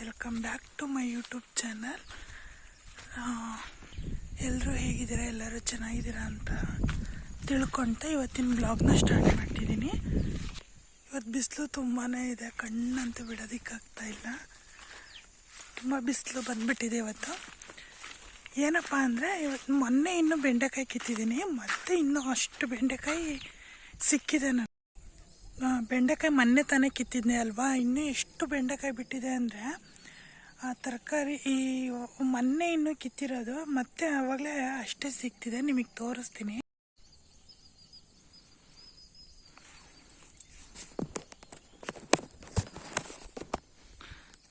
Welcome back to my YouTube channel ಎಲ್ಲರೂ ಹೇಗಿದ್ದೀರಾ? ಎಲ್ಲರೂ ಚೆನ್ನಾಗಿದ್ದೀರಾ ಅಂತ ತಿಳ್ಕೊತ ಇವತ್ತಿನ ಬ್ಲಾಗ್ನ ಸ್ಟಾರ್ಟ್ ಮಾಡ್ತಿದ್ದೀನಿ. ಇವತ್ತು ಬಿಸಿಲು ತುಂಬಾ ಇದೆ. ಕಣ್ಣಂತೂ ಬಿಡೋದಕ್ಕಾಗ್ತಾ ಇಲ್ಲ. ತುಂಬ ಬಿಸಿಲು ಬಂದ್ಬಿಟ್ಟಿದೆ ಇವತ್ತು. ಏನಪ್ಪ ಅಂದರೆ ಇವತ್ತು ಮೊನ್ನೆ ಇನ್ನೂ ಬೆಂಡೆಕಾಯಿ ಕಿತ್ತಿದ್ದೀನಿ. ಮತ್ತೆ ಇನ್ನೂ ಅಷ್ಟು ಬೆಂಡೆಕಾಯಿ ಸಿಕ್ಕಿದೆ ನನಗೆ. ಬೆಂಡೆಕಾಯಿ ಮೊನ್ನೆ ತಾನೇ ಕಿತ್ತಿದ್ದೆ ಅಲ್ವಾ? ಇನ್ನೂ ಎಷ್ಟು ಬೆಂಡೆಕಾಯಿ ಬಿಟ್ಟಿದೆ ಅಂದರೆ, ಆ ತರಕಾರಿ ಈ ಮೊನ್ನೆ ಇನ್ನೂ ಕಿತ್ತಿರೋದು, ಮತ್ತೆ ಆವಾಗಲೇ ಅಷ್ಟೇ ಸಿಗ್ತಿದೆ, ನಿಮಗೆ ತೋರಿಸ್ತೀನಿ.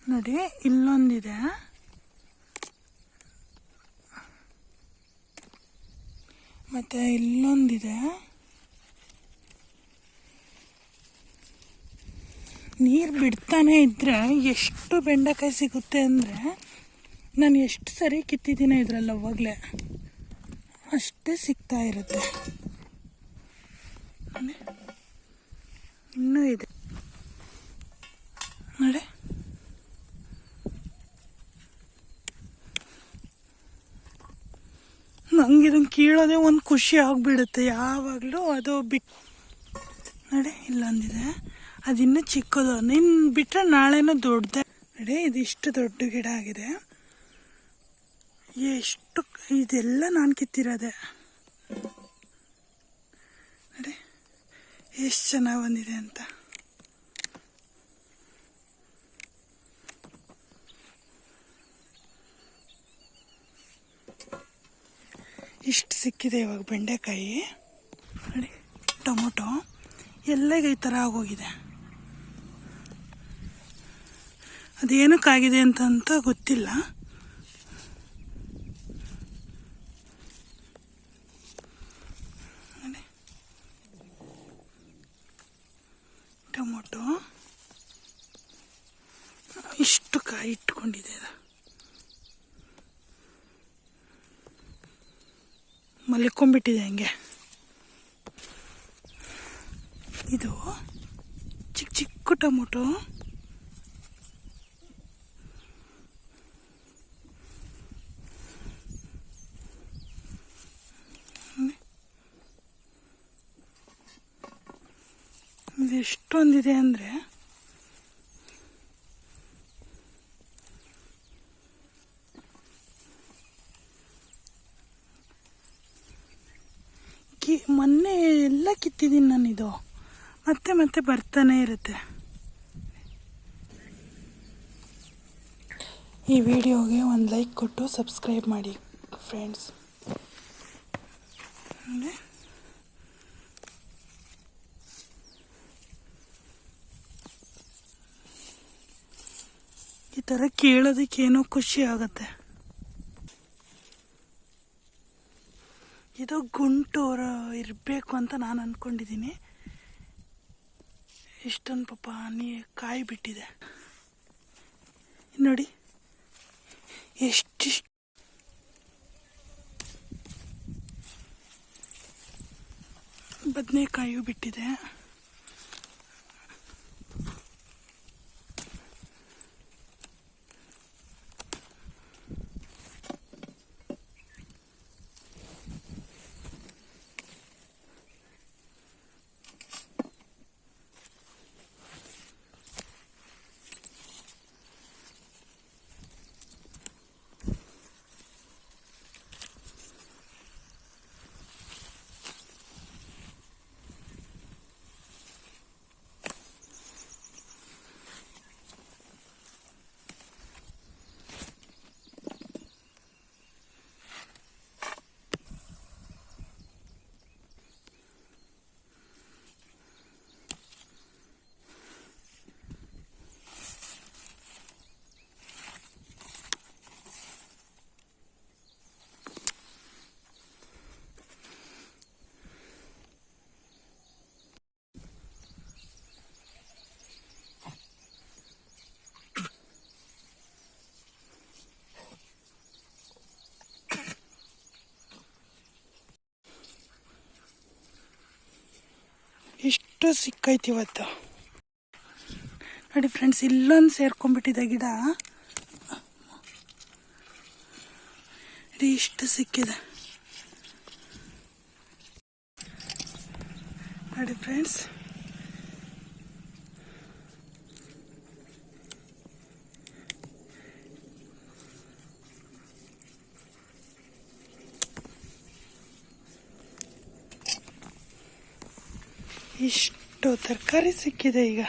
ನೋಡಿ, ಇಲ್ಲೊಂದಿದೆ. ಮತ್ತು ಇಲ್ಲೊಂದಿದೆ. ನೀರು ಬಿಡ್ತಾನೆ ಇದ್ದರೆ ಎಷ್ಟು ಬೆಂಡೆಕಾಯಿ ಸಿಗುತ್ತೆ ಅಂದರೆ ನಾನು ಎಷ್ಟು ಸರಿ ಕಿತ್ತಿದ್ದೀನಿ ಇದರಲ್ಲಿ ಅವಾಗಲೇ. ಅಷ್ಟೇ ಸಿಗ್ತಾ ಇರುತ್ತೆ. ಇನ್ನೂ ಇದೆ. ನೋಡಿ. ನಂಗೆ ಇದನ್ನು ಕೀಳೋದೇ ಒಂದು ಖುಷಿ ಆಗಿಬಿಡುತ್ತೆ. ಯಾವಾಗಲೂ ಅದು ಬಿಟ್ಟು ನೋಡಿ, ಇಲ್ಲೊಂದಿದೆ. ಅದಿನ್ನೂ ಚಿಕ್ಕದು. ನಿನ್ನ ಬಿಟ್ಟರೆ ನಾಳೆನೂ ದೊಡ್ಡದೆ. ನೋಡಿ, ಇದಿಷ್ಟು ದೊಡ್ಡ ಗಿಡ ಆಗಿದೆ. ಎಷ್ಟು ಇದೆಲ್ಲ ನಾನು ಕಿತ್ತಿರೋದೆ. ನೋಡಿ, ಎಷ್ಟು ಚೆನ್ನಾಗಿ ಬಂದಿದೆ ಅಂತ. ಇಷ್ಟು ಸಿಕ್ಕಿದೆ ಇವಾಗ ಬೆಂಡೆಕಾಯಿ. ನೋಡಿ, ಟೊಮೊಟೊ. ಎಲ್ಲ ಈ ಥರ ಆಗೋಗಿದೆ? ಅದೇನಕ್ಕಾಗಿದೆ ಅಂತ ಅಂತ ಗೊತ್ತಿಲ್ಲ. ಟೊಮೊಟೊ. ಇಷ್ಟು ಕಾಯಿ ಇಟ್ಕೊಂಡಿದೆ. ಮಲ್ಕೊಂಡ್ಬಿಟ್ಟಿದೆ ಹಂಗೆ. ಇದು ಚಿಕ್ಕ ಚಿಕ್ಕ ಟೊಮೊಟೊ. ಇದು ಎಷ್ಟೊಂದಿದೆ ಅಂದರೆ ಕಿ ಮೊನ್ನೆ ಎಲ್ಲ ಕಿತ್ತಿದ್ದೀನಿ ನಾನಿದು. ಮತ್ತೆ ಮತ್ತೆ ಬರ್ತಾನೆ ಇರುತ್ತೆ. ಈ ವಿಡಿಯೋಗೆ ಒಂದು ಲೈಕ್ ಕೊಟ್ಟು ಸಬ್ಸ್ಕ್ರೈಬ್ ಮಾಡಿ ಫ್ರೆಂಡ್ಸ್ ಈ ಥರ ಕೇಳೋದಕ್ಕೆ ಏನೋ ಖುಷಿ ಆಗುತ್ತೆ. ಇದು ಗುಂಟೂರು ಇರಬೇಕು ಅಂತ ನಾನು ಅಂದ್ಕೊಂಡಿದ್ದೀನಿ ಇಷ್ಟೊಂದು ಪಾಪ ನೀ ಕಾಯಿ ಬಿಟ್ಟಿದೆ. ನೋಡಿ, ಎಷ್ಟಿಷ್ಟು ಬದನೆಕಾಯಿಯೂ ಬಿಟ್ಟಿದೆ. ಇಷ್ಟು ಸಿಕ್ಕೈತಿ ಇವತ್ತು. ನೋಡಿ ಫ್ರೆಂಡ್ಸ್ ಇಲ್ಲೊಂದು ಸೇರ್ಕೊಂಡ್ಬಿಟ್ಟಿದೆ ಗಿಡ. ಇದು ಇಷ್ಟು ಸಿಕ್ಕಿದೆ. ನೋಡಿ ಫ್ರೆಂಡ್ಸ್ ಇಷ್ಟು ತರಕಾರಿ ಸಿಕ್ಕಿದೆ ಈಗ.